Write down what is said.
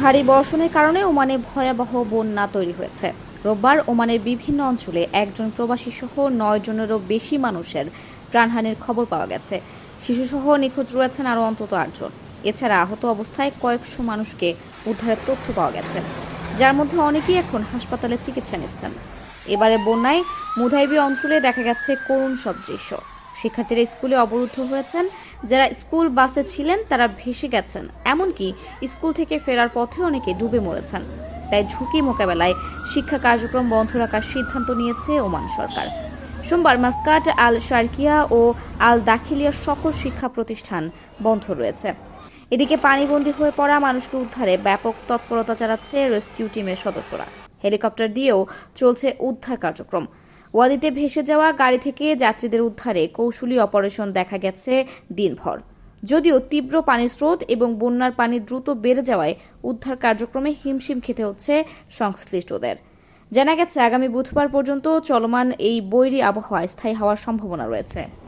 ভারী বর্ষণের কারণে ওমানে ভয়াবহ বন্যা তৈরি হয়েছে। রোববার ওমানের বিভিন্ন অঞ্চলে একজন প্রবাসী সহ নয় জনেরও বেশি মানুষের প্রাণহানির খবর পাওয়া গেছে। শিশুসহ নিখোঁজ রয়েছেন আরও অন্তত আটজন এছাড়া আহত অবস্থায় কয়েকশো মানুষকে উদ্ধারের তথ্য পাওয়া গেছে, যার মধ্যে অনেকেই এখন হাসপাতালে চিকিৎসা নিচ্ছেন। এবারে বন্যায় মুধাইবি অঞ্চলে দেখা গেছে করুণ সব দৃশ্য শিক্ষার্থীরা স্কুলে অবরুদ্ধ হয়েছেন। যারা স্কুল বাসে ছিলেন, তারা ভেসে গেছেন। এমনকি স্কুল থেকে ফেরার পথে অনেকে ডুবে মরেছেন। তাই ঝুঁকি মোকাবেলায় শিক্ষা কার্যক্রম বন্ধ রাখার সিদ্ধান্ত নিয়েছে ওমান সরকার। সোমবার মাস্কাট আল শারকিয়া ও আল দাখিলিয়ার সকল শিক্ষা প্রতিষ্ঠান বন্ধ রয়েছে। এদিকে পানিবন্দী হয়ে পড়া মানুষকে উদ্ধারে ব্যাপক তৎপরতা চালাচ্ছে রেস্কিউ টিমের সদস্যরা। হেলিকপ্টার দিয়েও চলছে উদ্ধার কার্যক্রম। ওয়াদিতে ভেসে যাওয়া গাড়ি থেকে যাত্রীদের উদ্ধারে কৌশলী অপারেশন দেখা গেছে দিনভর। যদিও তীব্র পানির স্রোত এবং বন্যার পানি দ্রুত বেড়ে যাওয়ায় উদ্ধার কার্যক্রমে হিমশিম খেতে হচ্ছে সংশ্লিষ্টদের। জানা গেছে, আগামী বুধবার পর্যন্ত চলমান এই বৈরী আবহাওয়ায় স্থায়ী হওয়ার সম্ভাবনা রয়েছে।